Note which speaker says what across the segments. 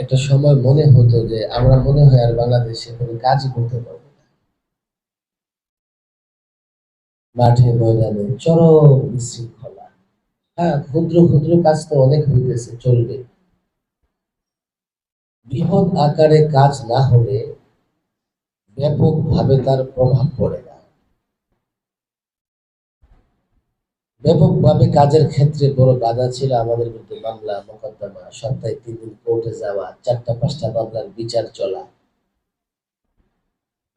Speaker 1: একটা সময় মনে হতো যে আমরা মনে হয় আর বাংলাদেশে কোনো কাজই করতে পারব মাঠে, ময়দানে চরম বিশৃঙ্খলা। হ্যাঁ ক্ষুদ্র ক্ষুদ্র কাজ তো অনেক হইতেছে, চলবে। বৃহৎ আকারে কাজ না হলে ব্যাপকভাবে তার প্রভাব পড়ে না। ব্যাপকভাবে কাজের ক্ষেত্রে বড় বাধা ছিল আমাদের কিন্তু মামলা, মোকদ্দমা, সপ্তাহে তিন দিন কোর্টে যাওয়া, চারটা, পাঁচটা মামলার বিচার চলা।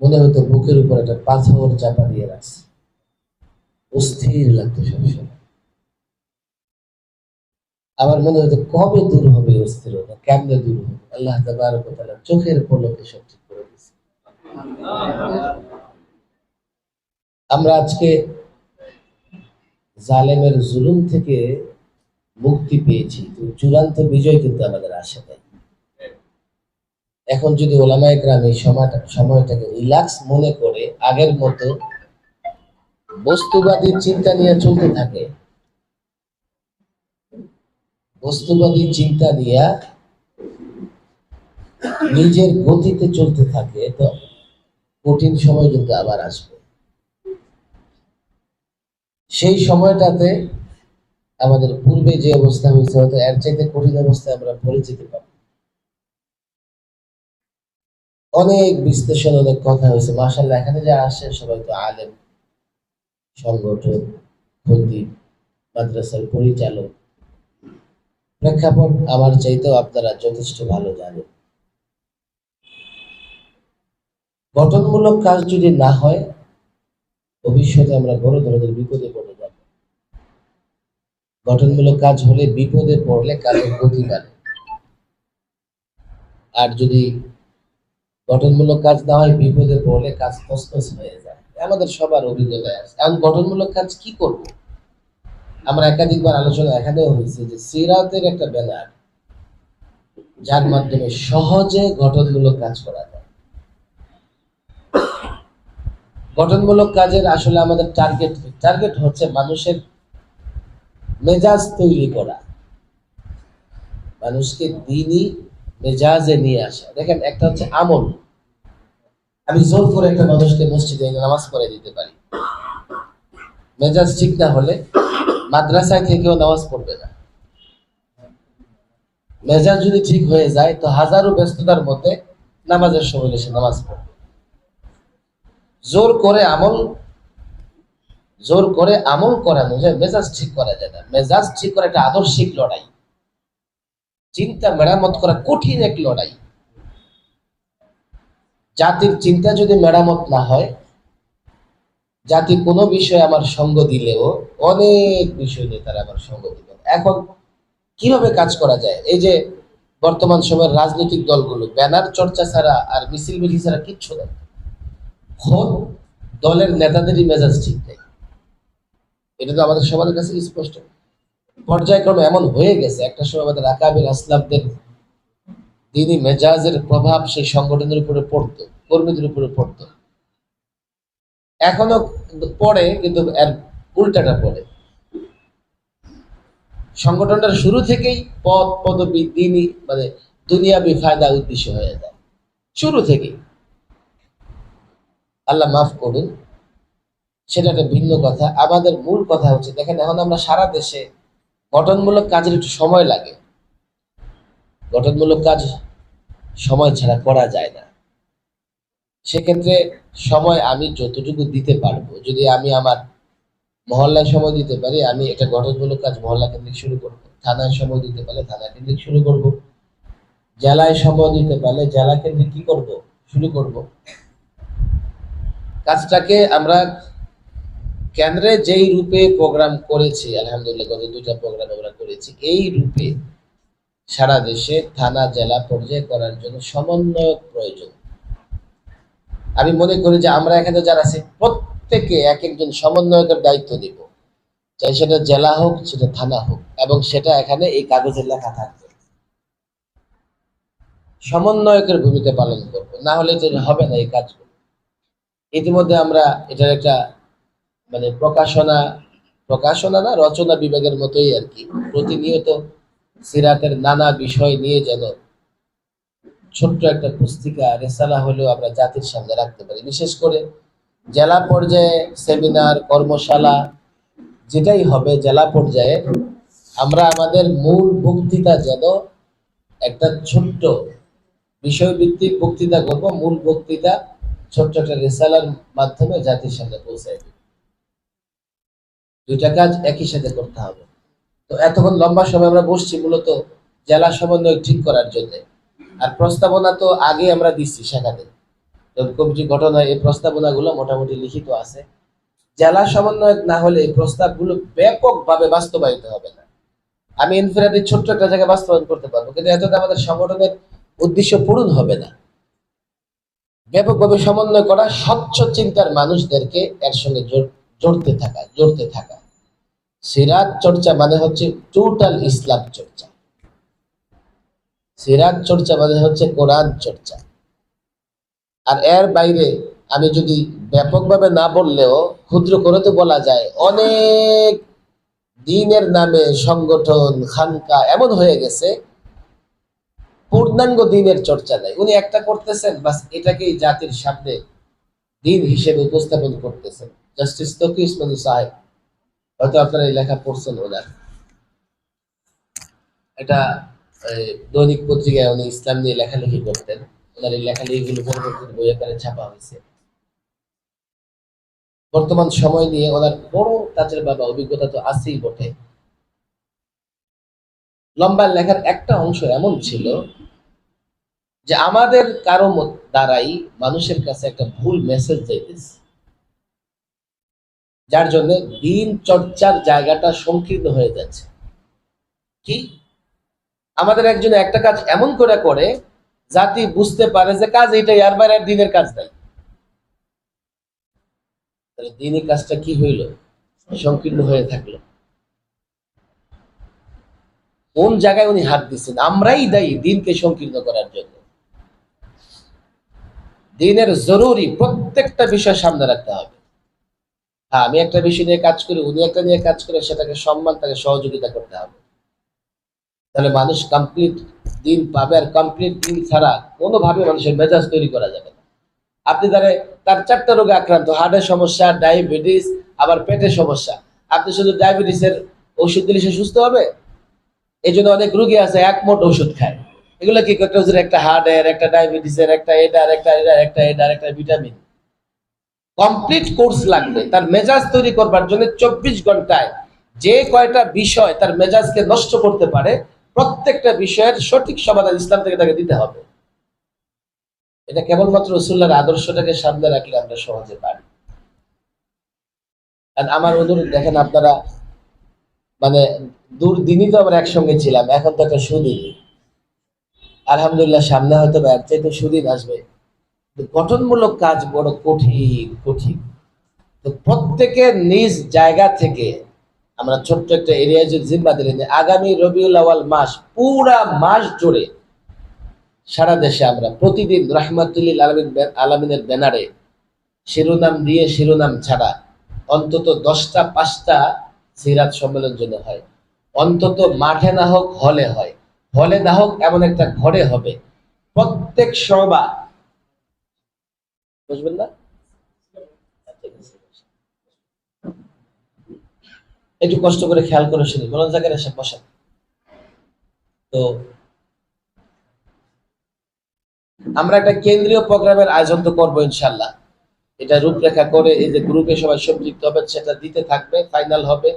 Speaker 1: মনে হতো বুকের উপর একটা পাথর চাপা দিয়ে রাখছে। অস্থির লাগতো সবসময়। আমার মনে হতো কবে দূর হবে অস্থিরতা, কেমনে দূর হবে? আল্লাহ তাবারক ওয়া চোখের পলকে সব ঠিক করে দিয়েছে। আমরা আজকে জালেমের জুলুম থেকে মুক্তি পেয়েছি। তো চূড়ান্ত বিজয় কিন্তু আমাদের আশা নাই। এখন যদি ওলামায় গ্রাম সময়টা সময়টাকে রিল্যাক্স মনে করে, আগের মতো বস্তুবাদী চিন্তা নিয়ে চলতে থাকে, বস্তুবাদী চিন্তা নিয়ে নিজের গতিতে চলতে থাকে, তো কঠিন সময় কিন্তু আবার আসবে। সেই সময়টাতে আমাদের পূর্বে যে অবস্থা হয়েছে, হয়তো এর চাইতে কঠিন অবস্থায় আমরা পড়ে যেতে পারি। অনেক বিশ্লেষণ, অনেক কথা হয়েছে। মাসাল্লাহ এখানে যারা আসে, সবাই তো আলেম সংগঠন খতিব, মাদ্রাসার পরিচালক। প্রেক্ষাপট আমার চাইতেও আপনারা যথেষ্ট ভালো জানেন। গঠনমূলক কাজ যদি না হয় ভবিষ্যতে আমরা বড় ধরনের বিপদে পড়ে যাব। গঠনমূলক কাজ হলে বিপদে পড়লে কাজের গতি বাড়ে। আর যদি গঠনমূলক কাজ না হয়, বিপদে পড়লে কাজ তসতস হয়ে যায়। আমাদের সবার অভিজ্ঞতায় আছে। এখন গঠনমূলক কাজ কি করব? আমরা একাধিকবার আলোচনা এখানেও হয়েছে যে সিরাতের একটা ব্যানার, যার মাধ্যমে সহজে গঠনমূলক কাজ করা যায়। গঠনমূলক কাজের আসলে আমাদের টার্গেট টার্গেট হচ্ছে মানুষের মেজাজ তৈরি করা। মানুষকে দিনই মেজাজে নিয়ে আসা। দেখেন, একটা হচ্ছে আমল। আমি জোর করে একটা মানুষকে মসজিদে নামাজ পড়ে দিতে পারি। মেজাজ ঠিক না হলে মাদ্রাসায় থেকেও নামাজ পড়বে না। মেজাজ যদি ঠিক হয়ে যায়, তো হাজারো ব্যস্ততার মধ্যে নামাজের সময় এসে নামাজ পড়বে। জোর করে আমল, জোর করে আমল করানো যায় মেজাজ ঠিক করা যায় না। মেজাজ ঠিক করা একটা আদর্শিক লড়াই। চিন্তা মেরামত করা কঠিন এক লড়াই। জাতির চিন্তা যদি মেরামত না হয়, জাতি কোনো বিষয়ে আমার সঙ্গ দিলেও, অনেক বিষয় নিয়ে তারা আমার সঙ্গ না। এখন কীভাবে কাজ করা যায়? এই যে বর্তমান সময়ের রাজনৈতিক দলগুলো, ব্যানার চর্চা ছাড়া আর মিছিল মিছিল ছাড়া কিচ্ছু নেই। খোদ দলের নেতাদেরই মেজাজ ঠিক নেই। এটা তো আমাদের সবার কাছে স্পষ্ট। পর্যায়ক্রমে এমন হয়ে গেছে, একটা সময় আমাদের আকাবির আসলামদের দিনই মেজাজের প্রভাব সেই সংগঠনের উপরে পড়তো, কর্মীদের উপরে পড়তো। এখনও পড়ে, কিন্তু এর উল্টাটা পড়ে। সংগঠনটার শুরু থেকেই পদ, পদবি, দিনই মানে দুনিয়াবি ফায়দা উদ্দেশ্য হয়ে যায়। শুরু থেকেই। আল্লাহ মাফ করুন, সেটা একটা ভিন্ন কথা। আমাদের মূল কথা হচ্ছে, দেখেন এখন আমরা সারা দেশে গঠনমূলক কাজের একটু সময় লাগে। গঠনমূলক কাজ সময় ছাড়া করা যায় না। সেক্ষেত্রে সময় আমি যতটুকু দিতে পারব, যদি আমি আমার মহল্লায় সময় দিতে পারি, আমি এটা গঠনমূলক কাজ মহল্লা কেন্দ্রিক শুরু করব। থানায় সময় দিতে পারলে থানা কেন্দ্রিক শুরু করব। জেলায় সময় দিতে পারলে জেলা কেন্দ্রিক কি করব? শুরু করব। কাজটাকে আমরা কেন্দ্রে যেই রূপে প্রোগ্রাম করেছি, আলহামদুলিল্লাহ গত দুইটা প্রোগ্রাম আমরা করেছি, এই রূপে সারা দেশে থানা, জেলা পর্যায়ে করার জন্য সমন্বয়ক প্রয়োজন। আমি মনে করি যে আমরা এখানে যারা আছি, প্রত্যেকে এক একজন সমন্বয়কের দায়িত্ব দিব। চাই সেটা জেলা হোক, সেটা থানা হোক, এবং সেটা এখানে এই কাগজের লেখা থাকবে। সমন্বয়কের ভূমিকা পালন করব, না হলে হবে না এই কাজগুলো। ইতিমধ্যে আমরা এটার একটা মানে প্রকাশনা প্রকাশনা না, রচনা বিভাগের মতোই আর কি। প্রতিনিয়ত সিরাতের নানা বিষয় নিয়ে যেন ছোট্ট একটা পুস্তিকা, রেসালা হলেও আমরা জাতির সামনে রাখতে পারি। বিশেষ করে জেলা পর্যায়ে সেমিনার, কর্মশালা, যেটাই হবে জেলা পর্যায়ে, আমরা আমাদের মূল বক্তৃতা যেন একটা ছোট্ট বিষয়ভিত্তিক বক্তৃতা করব। মূল বক্তৃতা ছোট্ট একটা রেসালার মাধ্যমে জাতির সামনে পৌঁছায় দিই দুইটা কাজ একই সাথে করতে হবে। তো এতক্ষণ লম্বা সময় আমরা বসছি মূলত জেলা সমন্বয় ঠিক করার জন্য। আর প্রস্তাবনা তো আগে আমরা দিচ্ছি সেখানে। কমিটি গঠন হয়, এই প্রস্তাবনাগুলো মোটামুটি লিখিত আছে। জেলা সমন্বয়ক না হলে এই প্রস্তাবগুলো ব্যাপকভাবে বাস্তবায়িত হবে না। আমি ইনফিরাদি ছোট্ট একটা জায়গায় বাস্তবায়ন করতে পারব, কিন্তু এতটা আমাদের সংগঠনের উদ্দেশ্য পূরণ হবে না। ব্যাপকভাবে সমন্বয় করা স্বচ্ছ চিন্তার মানুষদেরকে এর সঙ্গে জড়তে থাকা জড়তে থাকা। সিরাত চর্চা মানে হচ্ছে টোটাল ইসলাম চর্চা। সিরাত চর্চা মানে হচ্ছে কোরআন চর্চা। আর এর বাইরে আমি যদি ব্যাপকভাবে না বললেও ক্ষুদ্র করে তো বলা যায়, অনেক দিনের নামে সংগঠন, খানকা এমন হয়ে গেছে পূর্ণাঙ্গ দিনের চর্চা নাই উনি একটা করতেছেন, বাস এটাকেই জাতির সামনে দিন হিসেবে উপস্থাপন করতেছেন। জাস্টিস তকি উসমানী সাহেব, হয়তো আপনারা এই লেখা পড়ছেন ওনার। এটা দৈনিক পত্রিকায় উনি ইসলাম নিয়ে লেখালেখি করতেন। ওনার এই লেখালেখিগুলো পরবর্তীতে বই আকারে ছাপা হয়েছে। বর্তমান সময় নিয়ে ওনার বড় কাজের বাবা, অভিজ্ঞতা তো আছেই বটে। লম্বা লেখার একটা অংশ এমন ছিল যে আমাদের কারও দ্বারাই মানুষের কাছে একটা ভুল মেসেজ যাইতেছে। যার জন্য দিন চর্চার জায়গাটা সংকীর্ণ হয়ে যাচ্ছে। কি? আমাদের একজন একটা কাজ এমন করে করে, জাতি বুঝতে পারে যে কাজ এটা আর বাইরে দিনের কাজ নাই। দিনের কাজটা কি হইল? সংকীর্ণ হয়ে থাকল। কোন জায়গায় উনি হাত দিচ্ছেন আমরাই দায়ী দিনকে সংকীর্ণ করার জন্য। দিনের জরুরি প্রত্যেকটা বিষয় সামনে রাখতে হবে। হ্যাঁ আমি একটা বিষয় নিয়ে কাজ করি, উনি একটা নিয়ে কাজ করে, সেটাকে সম্মান, তাকে সহযোগিতা করতে হবে। তাহলে মানুষ কমপ্লিট দিন পাবে আর কমপ্লিট দিন ছাড়া কোনোভাবে মানুষের মেজাজ তৈরি করা যাবে না। আপনি তারে তার চারটা রোগে আক্রান্ত হার্টের সমস্যা ডায়াবেটিস আবার পেটের সমস্যা। আপনি শুধু ডায়াবেটিসের ওষুধ দিলে সে সুস্থ হবে? এই জন্য অনেক রুগী আছে, এক মোট ওষুধ খায়। এগুলো কি করতে হচ্ছে একটা হার্টের একটা ডায়াবেটিসের একটা এটার একটা এটার একটা এটার একটা ভিটামিন কমপ্লিট কোর্স লাগবে। তার মেজাজ তৈরি করবার জন্য চব্বিশ ঘন্টায় যে কয়টা বিষয় তার মেজাজকে নষ্ট করতে পারে, প্রত্যেকটা বিষয়ের সঠিক সমাধান ইসলাম থেকে তাকে দিতে হবে। এটা কেবলমাত্র রসুল্লাহর আদর্শটাকে সামনে রাখলে আমরা সহজে পারি। আর আমার অনুরোধ দেখেন আপনারা মানে দুর্দিনই তো আমরা একসঙ্গে ছিলাম, এখন তো একটা সুদিন আলহামদুলিল্লাহ সামনে হয়তো বা এর চাইতে সুদিন আসবে। গঠনমূলক কাজ বড় কঠিন কঠিন। তো প্রত্যেকের নিজ জায়গা থেকে আমরা ছোট্ট একটা এরিয়া যদি জিম্মা দিলেন যে আগামী রবিউল আওয়াল মাস, পুরা মাস জুড়ে সারা দেশে আমরা প্রতিদিন রহমাতুল্লিল আলমিন আলমিনের ব্যানারে শিরোনাম দিয়ে শিরোনাম ছাড়া অন্তত দশটা, পাঁচটা সিরাত সম্মেলন জন্য হয়। অন্তত মাঠে না হোক, হলে হয়। হলে না হোক, এমন একটা ঘরে হবে। প্রত্যেক সভা বুঝবেন না? একটু কষ্ট করে খেয়াল করে শুনি। বলেন জায়গায় এসে বসেন। তো, আমরা একটা কেন্দ্রীয় প্রোগ্রামের আয়োজন তো করব ইনশাল্লাহ এটা রূপরেখা করে এই যে গ্রুপে সবাই সম্পৃক্ত হবে, সেটা দিতে থাকবে, ফাইনাল হবে।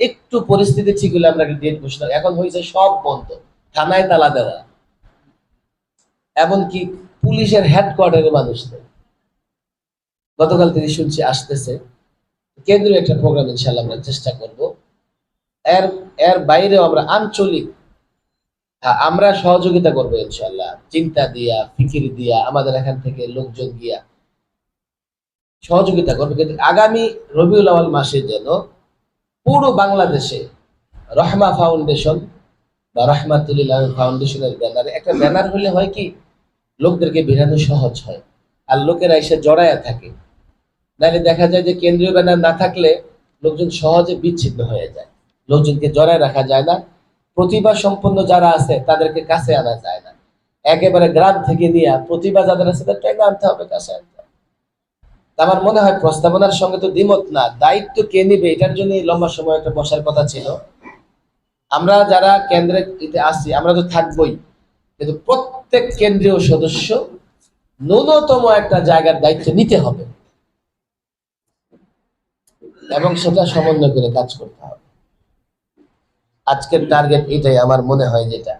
Speaker 1: একটু পরিস্থিতি ঠিক হলে আমরা ডেট ঘোষণা এখন হয়েছে সব বন্ধ। থানায় তালা দেওয়া। এমনকি পুলিশের হেডকোয়ার্টারের মানুষ নেই। গতকাল থেকে শুনছি আসতেছে। কেন্দ্রীয় একটা প্রোগ্রাম ইনশাল্লাহ আমরা চেষ্টা করব। এর এর বাইরেও আমরা আঞ্চলিক আমরা সহযোগিতা করব ইনশাল্লাহ চিন্তা দিয়া, ফিকির দিয়া, আমাদের এখান থেকে লোকজন গিয়া সহযোগিতা করবে। কিন্তু আগামী রবিউল আওয়াল মাসে যেন পুরো বাংলাদেশে রহমা ফাউন্ডেশন বা রহমাতুল্লিল ফাউন্ডেশনের ব্যানারে, একটা ব্যানার হলে হয় কি, লোকদেরকে বেরানো সহজ হয়। আর লোকেরা এসে জড়ায়া থাকে। নাহলে দেখা যায় যে কেন্দ্রীয় ব্যানার না থাকলে লোকজন সহজে বিচ্ছিন্ন হয়ে যায়। লোকজনকে জড়ায় রাখা যায় না। প্রতিভা সম্পন্ন যারা আছে, তাদেরকে কাছে আনা যায় না। একেবারে গ্রাম থেকে নিয়ে প্রতিভা যাদের আছে, তাদেরকে আনতে হবে, কাছে আনতে। আমার মনে হয়, প্রস্তাবনার সঙ্গে তো দ্বিমত না। দায়িত্ব কে নিবে, এটার জন্য লম্বা সময় একটা বসার কথা ছিল। আমরা যারা কেন্দ্রে আছি, আমরা তো থাকবোই। কিন্তু প্রত্যেক কেন্দ্রীয় সদস্য ন্যূনতম একটা জায়গার দায়িত্ব নিতে হবে। এবং সেটা সমন্বয় করে কাজ করতে হবে। আজকের টার্গেট এটাই, আমার মনে হয় যেটা।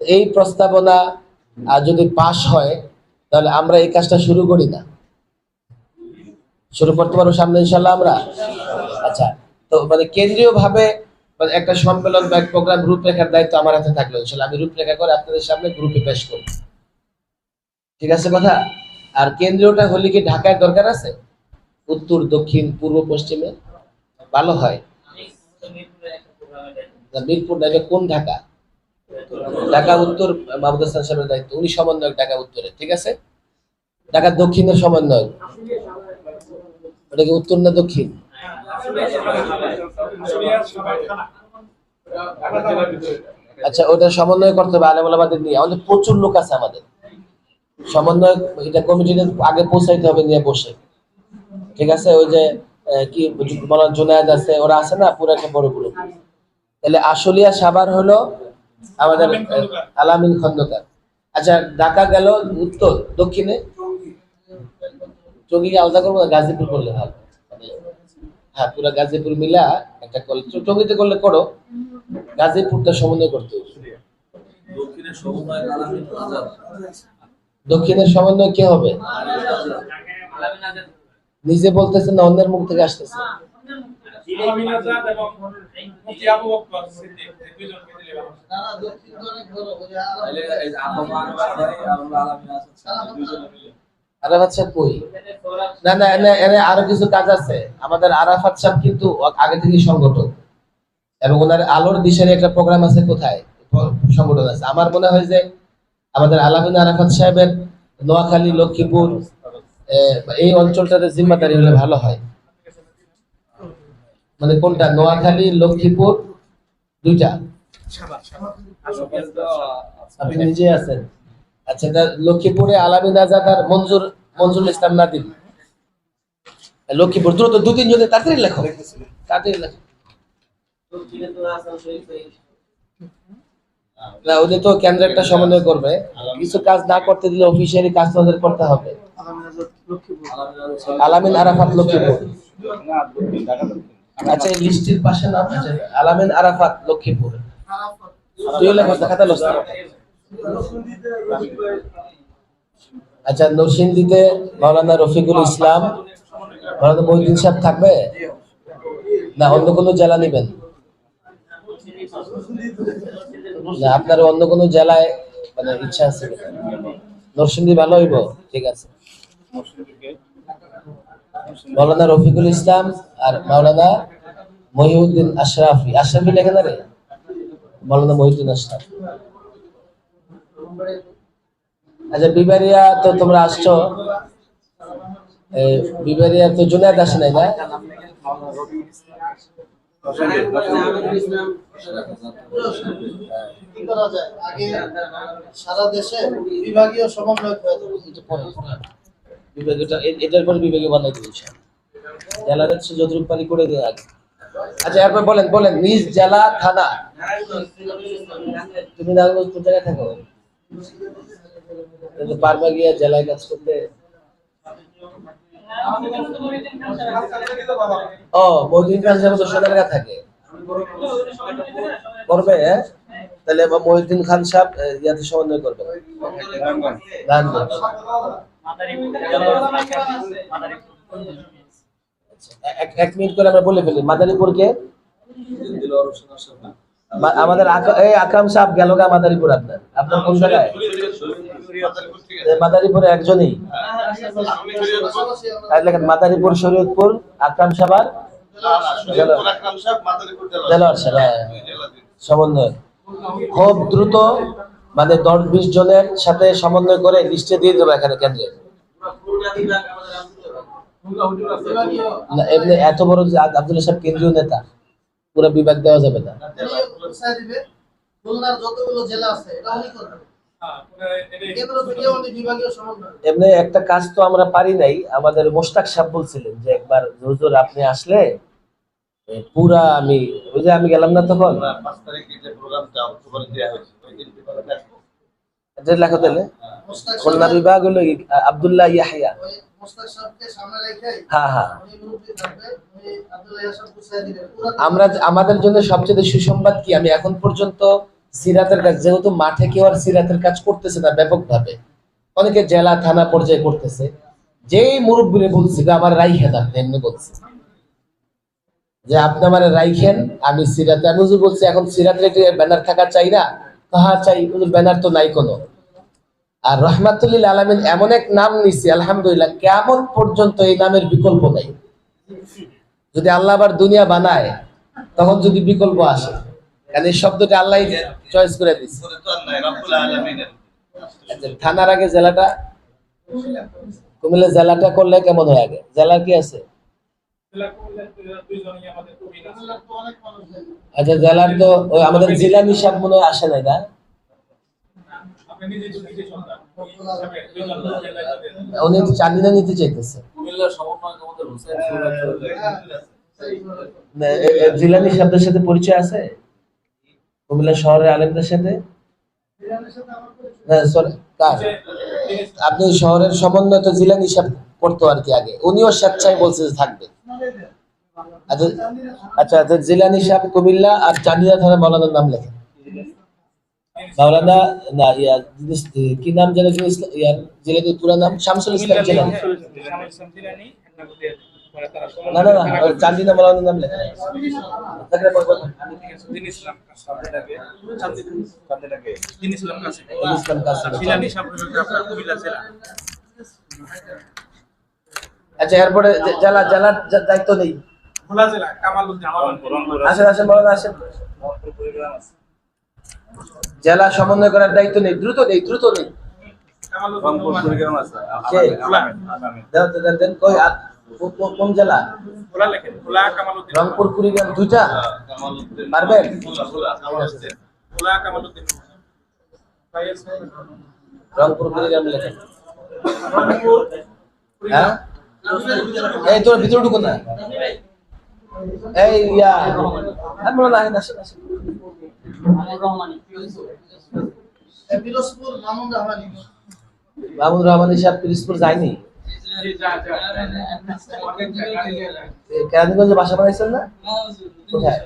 Speaker 1: এই প্রস্তাবনা যদি পাশ হয়, তাহলে আমরা এই কাজটা শুরু করি না। শুরু করতে পারব সামনে ইনশাল্লাহ আমরা? আচ্ছা তো মানে কেন্দ্রীয় ভাবে একটা সম্মেলন বা প্রোগ্রাম রূপরেখার দায়িত্ব আমার হাতে থাকল। আমি রূপরেখা করে আপনাদের সামনে গ্রুপে পেশ করব। ঠিক আছে কথা? আর কেন্দ্রীয়টা হলে কি ঢাকায় দরকার আছে? উত্তর, দক্ষিণ, পূর্ব, পশ্চিমে? ভালো হয়। মিরপুর না কোন ঢাকা? ঢাকা উত্তর, মাহমুদ হাসান সাহেবের দায়িত্ব। উনি সমন্বয়ক ঢাকা উত্তরে। ঠিক আছে? ঢাকা দক্ষিণের সমন্বয়ক। ওটা কি উত্তর না দক্ষিণ? আচ্ছা ওটা সমন্বয় করতে হবে, আলেম নিয়ে। আমাদের প্রচুর লোক আছে আমাদের। সমন্বয়, এটা কমিটিতে আগে পৌঁছাইতে হবে নিয়ে বসে। ঠিক আছে? ওই যে কি বলা জুনায়দ আছে, ওরা আছে না? পুরো একটা বড় গ্রুপ তাহলে আশুলিয়া সাভার হলো আমাদের আলামিন খন্দকার। আচ্ছা ঢাকা গেল উত্তর, দক্ষিণে? চঙ্গি আলাদা করব গাজীপুর করলে ভালো। হ্যাঁ পুরো গাজীপুর মিলা একটা করলে করো। গাজীপুরটা সমন্বয় করতে
Speaker 2: দক্ষিণের সমন্বয়
Speaker 1: কে হবে? নিজে বলতেছে না অন্যের মুখ থেকে আসতেছে।
Speaker 2: আর হলো আলামিন আজাদ স্যার, এই দুইজনে মিলে
Speaker 1: আরাফাত সাহেব কই? না না এনে এনে আরও কিছু কাজ আছে। আমাদের আরাফাত সাহেব কিন্তু আগে থেকেই সংগঠক। এবং ওনার আলোর দিশারি একটা প্রোগ্রাম আছে কোথায়? সংগঠন আছে। আমার মনে হয় যে আমাদের আলামিন আরাফাত সাহেবের নোয়াখালী লক্ষ্মীপুর এই অঞ্চলটাতে জিম্মাদারি হলে ভালো হয়। মানে কোনটা? নোয়াখালী লক্ষ্মীপুর দুইটা? আপনি নিজে আছেন। আচ্ছা লক্ষ্মীপুরে আলামিন আজাদ আর মঞ্জুর মঞ্জুরুল ইসলাম লক্ষ্মীপুর, দ্রুত তাড়াতাড়ি লেখো। তাড়াতাড়ি লেখো। না ওদের তো কেন্দ্র একটা সমন্বয় করবে। কিছু কাজ না করতে দিলে অফিসিয়ালি কাজ তো ওদের করতে হবে।
Speaker 2: আলামিন
Speaker 1: আরাফাত লক্ষ্মীপুর। আচ্ছা লিস্টের পাশে নাম আছে আলামিন আরাফাত লক্ষ্মীপুর। তুই লেখো, দেখাতে লস আচ্ছা নরসিংদীতে মাওলানা রফিকুল ইসলাম, মাওলানা মহিউদ্দিন সাহেব থাকবে? না, অন্য কোনো জেলা নেবেন? না, আপনার অন্য কোনো জেলায় মানে ইচ্ছা আছে নরসিংদী ভালো হইব, ঠিক আছে। মাওলানা রফিকুল ইসলাম আর মাওলানা মহিউদ্দিন আশরাফি। আশরাফি লেখে না রে মাওলানা মহিউদ্দিন আশরাফ। আচ্ছা বিবারিয়া তো তোমরা আসছো। বিবারিয়া তো জুনায়দ আসে নাই না?
Speaker 3: সারা দেশে বিভাগীয় সমন্বয়
Speaker 1: এটার পরে বিভাগীয় বানাই দিবি জেলার হচ্ছে যতটুকু পারি করে দিয়ে আগে। আচ্ছা এরপর বলেন বলেন নিজ জেলা থানা? তুমি নারায়ণগঞ্জ কোন জায়গায় থাকো। পারবা জেলায় কাজ করতে? ও খান সাহেব তো থাকে। করবে হ্যাঁ? তাহলে মহিউদ্দিন খান সাহেব ইয়াতে সমন্বয় করবে। এক- এক মিনিট করে আমরা বলে ফেলি। মাদারীপুরকে আমাদের এই আকরাম সাহেব গেল গা মাদারীপুর আপনার। আপনার কোন জায়গায়? মাদারীপুরে একজনই। লেখেন মাদারীপুর শরীয়তপুর, আকরাম সাহেব আর দেলোয়ার সাহেব হ্যাঁ সমন্বয়। খুব দ্রুত মানে দশ বিশ জনের সাথে সমন্বয় করে দিয়ে এখানে এমনি এত বড় সাহেব কেন্দ্রীয় নেতা। পুরো বিভাগ দেওয়া যাবে না।
Speaker 4: হ্যাঁ,
Speaker 1: এমনি একটা কাজ তো আমরা পারি নাই আমাদের মোস্তাক সাহেব বলছিলেন যে একবার হুজুর আপনি আসলে পুরা আমি ওই যে আমি গেলাম না তখন? লেখো তাহলে খুলনা বিভাগ হলো আব্দুল্লাহ ইয়াহিয়া। হ্যাঁ হ্যাঁ। আমরা আমাদের জন্য সবচেয়ে সুসংবাদ কি? আমি এখন পর্যন্ত সিরাতের কাজ যেহেতু মাঠে কেউ আর সিরাতের কাজ করতেছে না ব্যাপকভাবে অনেকে জেলা থানা পর্যায়ে করতেছে। যেই মুরব্বীরে বলছি যে আমার রাইখেন আপনি এমনি বলছি। যে আপনি আমার রাইখেন আমি সিরাতে আমি বলছি এখন সিরাতের একটি ব্যানার থাকা চাই না? তাহা চাই ব্যানার তো নাই কোনো। আর রহমাতুল্লিল আলমিন এমন এক নাম নিছি, আলহামদুলিল্লাহ, কেমন পর্যন্ত এই নামের বিকল্প নাই। যদি আল্লাহ আবার দুনিয়া বানায়, তখন যদি বিকল্প আসে, কারণ এই শব্দটা আল্লাহ চয়েস করে দিচ্ছে থানার আগে জেলাটা কুমিল্লা জেলাটা করলে কেমন হয় আগে? জেলা কি আছে। আচ্ছা জেলার তো আমাদের জেলা হিসাব মনে আসে নাই না
Speaker 4: আপনি নিজে তো নিজে সন্তান হিসাবে দুইজন লোকের দায়িত্ব দেন।
Speaker 1: উনি চান্দিনা নিতে চাইতেছে।
Speaker 2: কুমিল্লার সমন্বয় আমাদের হোসেন
Speaker 1: না, এ- এ- জিলানি শব্দের সাথে পরিচয় আছে? কুমিল্লা শহরের আলেমদের সাথে?
Speaker 3: বিরিয়ানির সাথে আমার পরিচয়।
Speaker 1: না sorry, কার? আপনি শহরের সমন্বয় তো জিলানি হিসাব করতো আর কি আগে। উনিও স্বেচ্ছায় বলছে যে থাকবে। আচ্ছা আচ্ছা আচ্ছা জিলানি সাহেব কুমিল্লা আর চান্দিনা থানা মৌলানার নাম লেখেন। মাওলানা না ইয়া কি নাম যেন ইয়ার জিলানি পুরো নাম? শামসুল ইসলাম জিলানি। না না না চান্দিনা মৌলানার নাম
Speaker 4: জেলা।
Speaker 1: আচ্ছা এরপরে জেলা জেলার দায়িত্ব নেই। আসেন আসেন মৌলানা আসেন। জেলা সমন্বয় করার দায়িত্ব নেই দ্রুত নেই দ্রুত নেই। কোন জেলা? রংপুর কুড়িগ্রাম দুইটা? পারবেন? রংপুর কুড়িগ্রাম লেখেন। হ্যাঁ? এই তোর ভিতরে ঢুকো না। এই ইয়া। আমি আসেন আসেন। মাহমুদ রহমান সাহেব পিরিজপুর যায়নি? কেরানীগঞ্জে বাসা বানাইছেন না? কোথায়?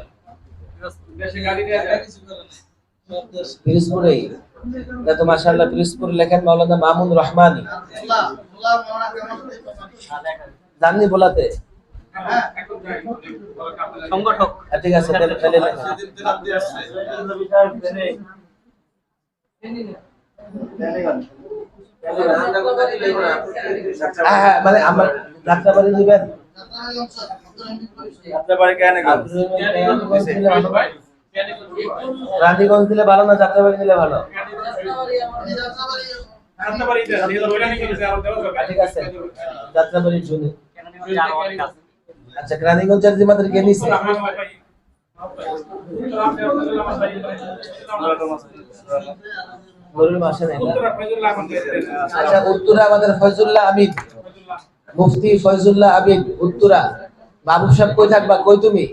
Speaker 4: দেশে গাড়ি নিয়ে
Speaker 1: না তো মাশাআল্লাহ পিরিজপুর লেখেন মাওলানা মামুন রহমানি। জাননি বলাতে।
Speaker 2: সংগঠক।
Speaker 1: হ্যাঁ, ঠিক আছে তাহলে তাহলে। হ্যাঁ হ্যাঁ মানে আমার যাত্রাবাড়ি দিবেন।
Speaker 3: যাত্রাবাড়ি।
Speaker 1: রানীগঞ্জ দিলে ভালো না যাত্রাবাড়ি দিলে ভালো?
Speaker 3: যাত্রাবাড়ি
Speaker 1: ঠিক আছে যাত্রাবাড়ির জন্য। আচ্ছা রানীগঞ্জের জিম্মাদারি কে নিছে। আচ্ছা উত্তরা আমাদের ফয়জুল্লাহ
Speaker 4: ফয়জুল্লাহ।
Speaker 1: মুফতি ফয়জুল্লাহ আবিদ উত্তরা। বাবু সাহেব কই থাকবা? কই তুমি?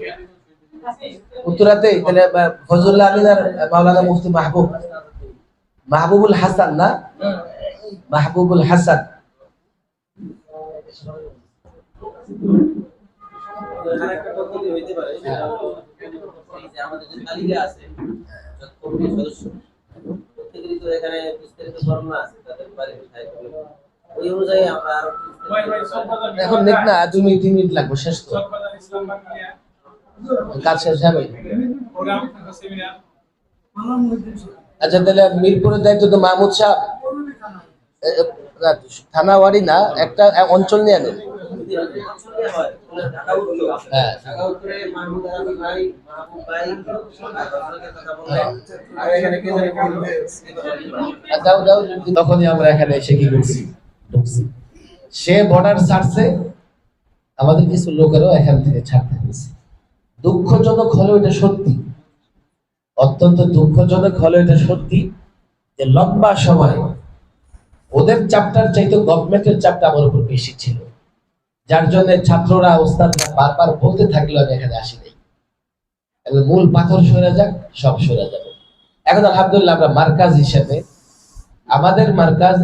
Speaker 1: উত্তরাতে তাহলে ফয়জুল্লাহ আমিন আর মাওলানা মুফতি মাহবুব। মাহবুবুল হাসান না? মাহবুবুল হাসান।
Speaker 2: এখানে একটা পদ্ধতি হইতে পারে সেটা হলো, এই যে আমাদের যে তালিকা আছে কমিটির সদস্য প্রত্যেকেরই তো এখানে বিস্তারিত বর্ণনা আছে তাদের বাড়ি কোথায় ওই অনুযায়ী আমরা আরও
Speaker 4: ভাই, ভাই, সব বাজার
Speaker 1: এখন দেখ না দুই মিনিট তিন মিনিট লাগবে শেষ তো। কাজ শেষ হবে আচ্ছা তাহলে মিরপুরের দায়িত্ব তো মাহমুদ সাহেব এ, এ, না, থানাওয়ারি না একটা অঞ্চল নিয়ে নেন।
Speaker 2: অঞ্চল নিয়ে হয়
Speaker 1: হ্যাঁ। তখনই আমরা এখানে এসে কি করছি? ঢুকছি। সে বর্ডার ছাড়ছে আমাদের কিছু লোকেরও এখান থেকে ছাড়তে হয়েছে দুঃখজনক হলেও এটা সত্যি। অত্যন্ত দুঃখজনক হলেও এটা সত্যি যে লম্বা সময় ওদের চাপটার চাইতে গভর্নমেন্টের চাপটা আমার উপর বেশি ছিল। যার জন্য ছাত্ররা ওস্তাদরা বারবার বলতে থাকল, আমি এখানে আসি নাই। মূল পাথর সরে যাক, সব সরে যাবে। এখন আলহামদুলিল্লাহ আমরা মার্কাজ হিসেবে, আমাদের মার্কাজ,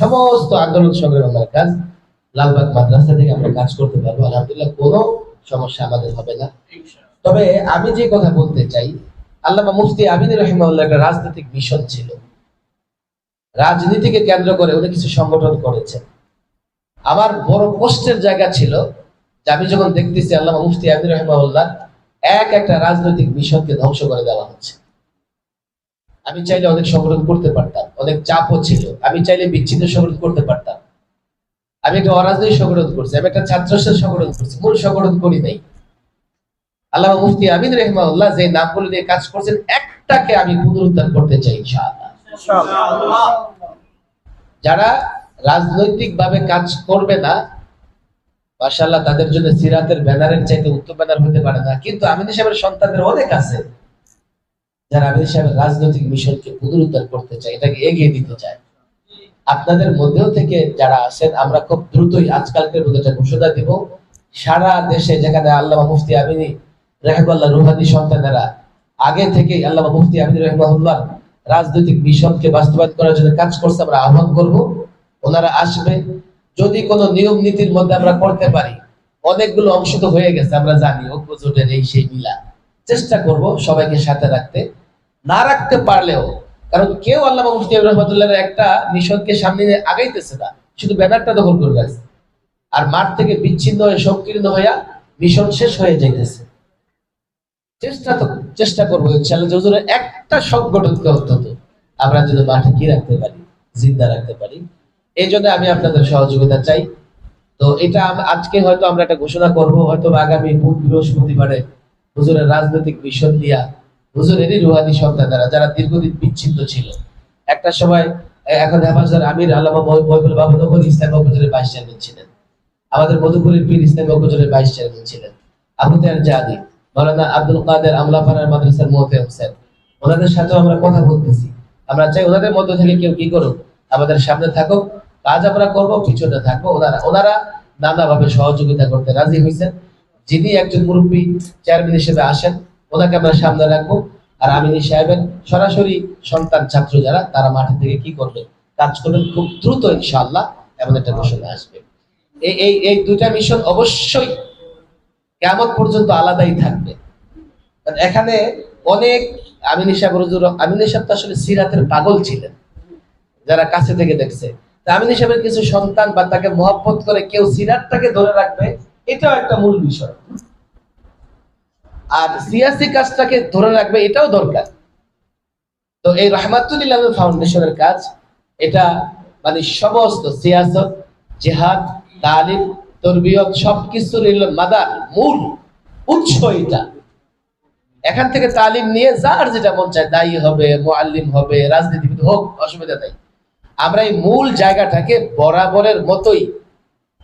Speaker 1: সমস্ত আন্দোলন সংগ্রামের মার্কাজ লালবাগ মাদ্রাসা থেকে আমরা কাজ করতে পারব। আলহামদুলিল্লাহ কোনো সমস্যা আমাদের হবে না। তবে আমি যে কথা বলতে চাই, আল্লামা মুফতি আমিন রহিমাউল্লাহ একটা রাজনৈতিক মিশন ছিল। রাজনীতিকে কেন্দ্র করে উনি কিছু সংগঠন করেছেন। আমার বড় কষ্টের জায়গা ছিল যে আমি যখন দেখতেছি আল্লামা মুফতি আমিন রহিমাউল্লাহ এক একটা রাজনৈতিক মিশনকে ধ্বংস করে দেওয়া হচ্ছে। আমি চাইলে অনেক সংগঠন করতে পারতাম অনেক চাপও ছিল। আমি চাইলে বিচ্ছিন্ন সংগঠন করতে পারতাম। আমি একটা অরাজনৈতিক সংগঠন করছি আমি একটা ছাত্র সংগঠন করছি মূল সংগঠন করি নাই। আল্লাহ মুফতি আমিন রহমাউল্লাহ যে নামগুলো নিয়ে কাজ করছেন একটাকে আমি পুনরুদ্ধার করতে চাই ইনশাআল্লাহ। যারা রাজনৈতিক ভাবে কাজ করবে না, মাশাআল্লাহ তাদের জন্য সিরাতের ব্যানারের চাইতে উত্তম ব্যানার হতে পারে না। কিন্তু আমিন সাহেবের সন্তানদের অনেক আছে, যারা আমিন সাহেবের রাজনৈতিক মিশনকে পুনরুদ্ধার করতে চায়, এটাকে এগিয়ে দিতে চায়। আপনাদের মধ্যেও থেকে যারা আছেন, আমরা খুব দ্রুতই আজকালকের মধ্যে ঘোষণা দিব। সারা দেশে যেখানে আল্লামা মুফতি আমিনী রাহেবাল্লাহ রুহানি সন্তানেরা, আগে থেকে আল্লামা মুফতি আমিনী রহমাহুল্লাহ রাজনৈতিক মিশনকে বাস্তবায়ন করার জন্য কাজ করছে, আমরা আহ্বান করব। ওনারা আসবে। যদি কোনো নিয়ম নীতির মধ্যে আমরা করতে পারি, অনেকগুলো অংশ তো হয়ে গেছে, আমরা জানি ঐক্য এই সেই মিলা। চেষ্টা করব সবাইকে সাথে রাখতে। না রাখতে পারলেও, কারণ কেউ আল্লাহ মুফতি রহমতুল্লাহ একটা মিশনকে সামনে আগাইতেছে না। শুধু ব্যানারটা দখল করে রাখছে আর মাঠ থেকে বিচ্ছিন্ন হয়ে, সংকীর্ণ হইয়া মিশন শেষ হয়ে যাইতেছে। চেষ্টা তো, চেষ্টা করব ইনশাআল্লাহ যে হুজুরের একটা সংগঠনকে অন্তত আমরা যদি মাঠে কি রাখতে পারি, জিন্দা রাখতে পারি। এই জন্য আমি আপনাদের সহযোগিতা চাই। তো এটা আজকে হয়তো আমরা একটা ঘোষণা করব, হয়তো আগামী বুধ, বৃহস্পতিবারে হুজুরের রাজনৈতিক মিশন দিয়া হুজুরেরই রুহানি সন্তানেরা, যারা দীর্ঘদিন বিচ্ছিন্ন ছিল। একটা সময় এখন হেফাজত আমির আল্লামা মহিবুল বাবু নগর ইসলাম উপজেলার ভাইস চেয়ারম্যান ছিলেন। আমাদের মধুপুরের পীর ইসলাম উপজেলার ভাইস চেয়ারম্যান ছিলেন। আবু তেয়ার জাহাদি মাওলানা আব্দুল কাদের আমলাপাড়ার মাদ্রাসার মোহতে হোসেন ওনাদের সাথেও আমরা কথা বলতেছি। আমরা চাই ওনাদের মধ্য থেকে কেউ কি করুক আমাদের সামনে থাকুক। কাজ আমরা করব, পিছনে থাকব। ওনারা ওনারা নানাভাবে সহযোগিতা করতে রাজি হয়েছেন। যিনি একজন মুরব্বী, চেয়ারম্যান হিসেবে আসেন, ওনাকে আমরা সামনে রাখব। আর আমিনী সাহেবের সরাসরি সন্তান, ছাত্র যারা, তারা মাঠে থেকে কি করবে? কাজ করবেন খুব দ্রুত, ইনশাআল্লাহ, এমন একটা ঘোষণা আসবে। এই এই এই দুইটা মিশন অবশ্যই কেমন পর্যন্ত আলাদাই থাকবে। এখানে অনেক আমিনী সাহেব, হুজুর, আমিনী সাহেব তো আসলে সিরাতের পাগল ছিলেন। যারা কাছে থেকে দেখছে। তা আমিনী সাহেবের কিছু সন্তান বা তাকে মহব্বত করে কেউ সিরাতটাকে ধরে রাখবে, এটাও একটা মূল বিষয়। আর সিয়াসি কাজটাকে ধরে রাখবে, এটাও দরকার। তো এই রহমাতুল্লাহ ফাউন্ডেশনের কাজ, এটা মানে সমস্ত সিয়াসত, জেহাদ, তালিম, তরবিয়ত, সবকিছুর মাদার, মূল উৎস এটা। এখান থেকে তালিম নিয়ে যার যেটা মন চায়, দায়ী হবে মোয়াল্লিম হবে, রাজনীতিবিদ হোক, অসুবিধা নাই। আমরা এই মূল জায়গাটাকে বরাবরের মতোই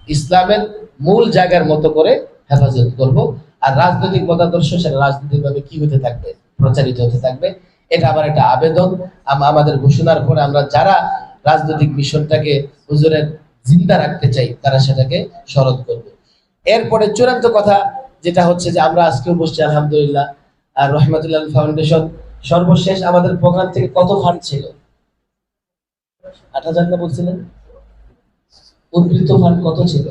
Speaker 1: ইসলামের মূল জায়গার মতো করে হেফাজত করব। আর রাজনৈতিক মতাদর্শ সেটা রাজনৈতিক ভাবে কি হতে থাকবে? প্রচারিত হতে থাকবে। এটা আমার একটা আবেদন। আমাদের ঘোষণার পরে আমরা যারা রাজনৈতিক মিশনটাকে হুজুরের জিন্দা রাখতে চাই, তারা সেটাকে স্মরণ করবে। এরপরে চূড়ান্ত কথা যেটা হচ্ছে যে আমরা আজকেও বসছি আলহামদুলিল্লাহ, আর রহমাতুল্লাহ ফাউন্ডেশন সর্বশেষ আমাদের প্রোগ্রাম থেকে কত ফান্ড ছিল? আট হাজার না বলছিলেন? উদ্বৃত্ত ফান্ড কত ছিল?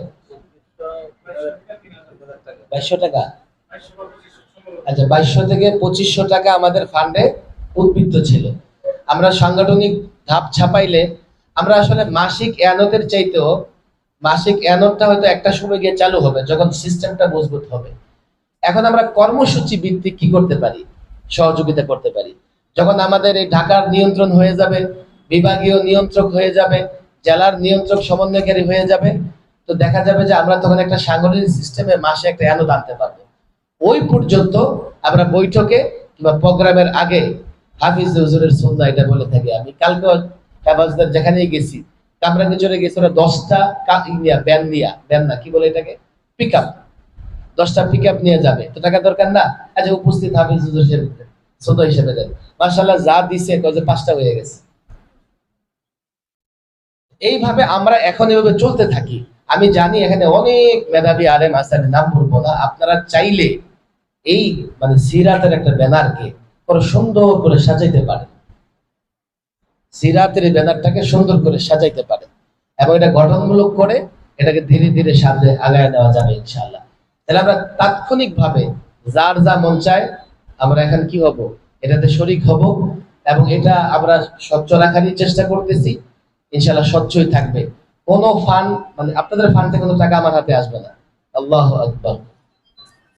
Speaker 1: বাইশশো টাকা। আচ্ছা বাইশশো থেকে পঁচিশশো টাকা আমাদের ফান্ডে উদ্বৃত্ত ছিল। আমরা সাংগঠনিক ধাপ ছাপাইলে আমরা আসলে মাসিক চাইতেও মাসিক এয়ানতটা হয়তো একটা সময় গিয়ে চালু হবে, যখন সিস্টেমটা মজবুত হবে। এখন আমরা কর্মসূচি ভিত্তিক কি করতে পারি? সহযোগিতা করতে পারি। যখন আমাদের এই ঢাকার নিয়ন্ত্রণ হয়ে যাবে বিভাগীয় নিয়ন্ত্রক হয়ে যাবে জেলার নিয়ন্ত্রক সমন্বয়কারী হয়ে যাবে। তো দেখা যাবে যে আমরা তখন একটা সাংগঠনিক সিস্টেমে মাসে একটা অ্যানোদ আনতে পারব। ওই পর্যন্ত আমরা বৈঠকে কিংবা প্রোগ্রামের আগে হাফিজ হুজুরের সন্ধ্যা এটা বলে থাকি। আমি কালকে হাফাজদের যেখানেই গেছি কামরাঙ্গিচরে গেছি ওরা দশটা কা- ই নিয়া ব্যান নিয়া ব্যান না কি বলে এটাকে? পিক আপ দশটা পিক আপ নিয়ে যাবে। তো টাকা দরকার না? আচ্ছা উপস্থিত হাফিজ হুজুর দেন, হিসেবে দেন। মার্শাল্লাহ যা দিছে কয় পাঁচটা হয়ে গেছে। এইভাবে আমরা এখন এভাবে চলতে থাকি। আমি জানি এখানে অনেক মেধাবী আলেম আমি নাম বলব না। আপনারা চাইলে এই মানে সিরাতের একটা ব্যানারকে বড় সুন্দর করে সাজাইতে পারেন। সিরাতের এই ব্যানারটাকে সুন্দর করে সাজাইতে পারেন। এবং এটা গঠনমূলক করে এটাকে ধীরে ধীরে সামনে আগায় নেওয়া যাবে ইনশাল্লাহ তাহলে আমরা তাৎক্ষণিক ভাবে যার যা মন চায় আমরা এখন কি হব? এটাতে শরিক হব এবং এটা আমরা স্বচ্ছ রাখারই চেষ্টা করতেছি। ইনশাআল্লাহ সচ্ছই থাকবে। কোনো ফান্ড মানে আপনাদের ফান্ড থেকে কোনো টাকা আমার হাতে আসবে না। আল্লাহ আকবর।